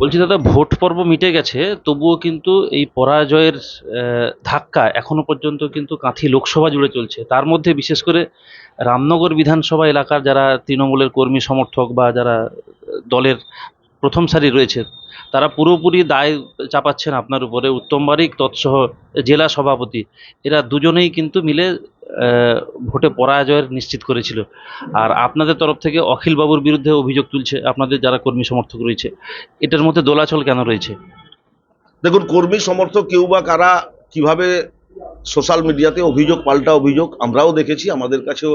বলছি দাদা, ভোট পর্ব মিটে গেছে, তবুও কিন্তু এই পরাজয়ের ধাক্কা এখনও পর্যন্ত কিন্তু কাঁথি লোকসভা জুড়ে চলছে। তার মধ্যে বিশেষ করে রামনগর বিধানসভা এলাকার যারা তৃণমূলের কর্মী সমর্থক বা যারা দলের প্রথম সারি রয়েছে, তারা পুরোপুরি দায় চাপাচ্ছেন আপনার উপরে। উত্তম বারিক, তৎসহ জেলা সভাপতি, এরা দুজনেই কিন্তু মিলে ভোটে পরাজয়ের নিশ্চিত করেছিল। আর আপনাদের তরফ থেকে অখিল বাবুর বিরুদ্ধে অভিযোগ তুলছে, আপনাদের যারা কর্মী সমর্থক রয়েছে, এটার মধ্যে দোলাচল কেন রয়েছে? দেখুন, কর্মী সমর্থক কেউ বা কারা কীভাবে সোশ্যাল মিডিয়াতে অভিযোগ, পাল্টা অভিযোগ, আমরাও দেখেছি, আমাদের কাছেও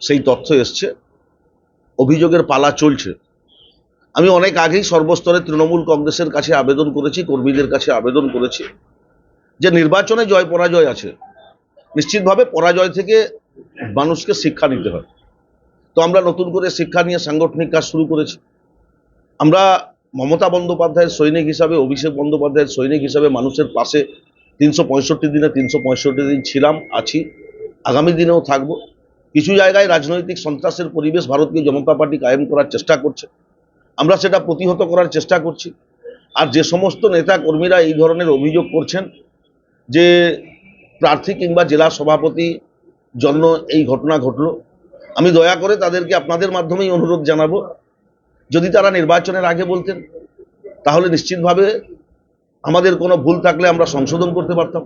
সেই তথ্য এসছে। অভিযোগের পালা চলছে। আমি অনেক আগেই সর্বস্তরে তৃণমূল কংগ্রেসের কাছে আবেদন করেছি, কর্মীদের কাছে আবেদন করেছি যে নির্বাচনে জয় পরাজয় আছে। নিশ্চিতভাবে পরাজয় থেকে মানুষকে শিক্ষা নিতে হয়। তো আমরা নতুন করে শিক্ষা নিয়ে সাংগঠনিক কাজ শুরু করেছি। আমরা মমতা বন্দ্যোপাধ্যায়ের সৈনিক হিসাবে, অভিষেক বন্দ্যোপাধ্যায়ের সৈনিক হিসাবে মানুষের পাশে তিনশো পঁয়ষট্টি দিনে তিনশো পঁয়ষট্টি দিন ছিলাম, আছি। আগামী দিনেও থাকব। কিছু জায়গায় রাজনৈতিক সন্ত্রাসের পরিবেশ ভারতীয় জনতা পার্টি কায়েম করার চেষ্টা করছে। আমরা সেটা প্রতিহত করার চেষ্টা করছি। আর যে সমস্ত নেতা কর্মীরা এই ধরনের অভিযোগ করছেন যে প্রার্থী কিংবা জেলা সভাপতি জন্য এই ঘটনা ঘটলো। আমি দয়া করে তাদেরকে আপনাদের মাধ্যমেই অনুরোধ জানাব। যদি তারা নির্বাচনের আগে বলতেন, তাহলে নিশ্চিতভাবে আমাদের কোনো ভুল থাকলে আমরা সংশোধন করতে পারতাম।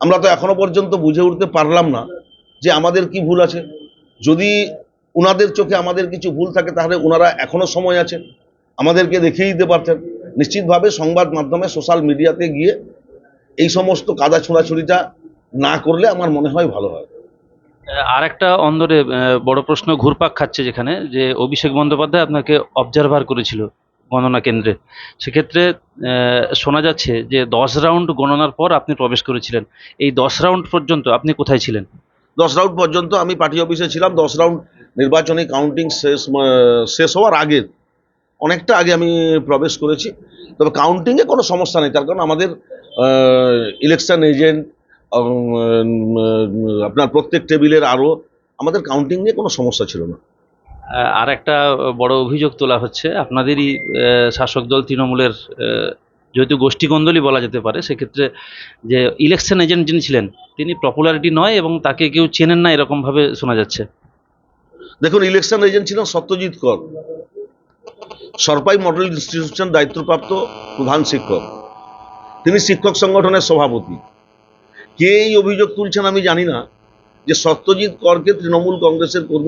আমরা তো এখনও পর্যন্ত বুঝে উঠতে পারলাম না যে আমাদের কি ভুল আছে। যদি ওনাদের চোখে আমাদের কিছু ভুল থাকে, তাহলে ওনারা এখনও সময় আছে আমাদেরকে দেখিয়ে দিতে পারতেন। নিশ্চিতভাবে সংবাদ মাধ্যমে, সোশ্যাল মিডিয়াতে গিয়ে এই সমস্ত কাদা ছোড়াছুড়িটা না করলে আমার মনে হয় ভালো হয়। আর একটা অন্দরে বড় প্রশ্ন ঘুরপাক খাচ্ছে যেখানে যে অভিষেক বন্দ্যোপাধ্যায় আপনাকে অবজারভার করেছিল গণনা কেন্দ্রে। সেক্ষেত্রে শোনা যাচ্ছে যে দশ রাউন্ড গণনার পর আপনি প্রবেশ করেছিলেন। এই দশ রাউন্ড পর্যন্ত আপনি কোথায় ছিলেন? দশ রাউন্ড পর্যন্ত আমি পার্টি অফিসে ছিলাম। দশ রাউন্ড নির্বাচনী কাউন্টিং শেষ শেষ হওয়ার আগে অনেকটা আগে আমি প্রবেশ করেছি। তবে কাউন্টিংয়ে কোনো সমস্যা নেই। তার কারণ আমাদের ইলেকশন এজেন্ট আপনার প্রত্যেক টেবিলের আরও আমাদের কাউন্টিং নিয়ে কোনো সমস্যা ছিল না। আর একটা বড় অভিযোগ তোলা হচ্ছে আপনাদেরই শাসক দল তৃণমূলের যেহেতু গোষ্ঠীকন্দলই বলা যেতে পারে সেক্ষেত্রে যে ইলেকশন এজেন্ট যিনি ছিলেন তিনি পপুলারিটি নয় এবং তাকে কেউ চেনেন না এরকমভাবে শোনা যাচ্ছে। দেখুন ইলেকশন এজেন্ট ছিলেন সত্যজিৎ কর। সরপাই মডেল ইনস্টিটিউশন দায়িত্বপ্রাপ্ত প্রধান শিক্ষক। তিনি শিক্ষক সংগঠনের সভাপতি। কে এই অভিযোগ তুলছেন আমি জানি না যে সত্যজিৎ করকে তৃণমূল কংগ্রেসের কর্মী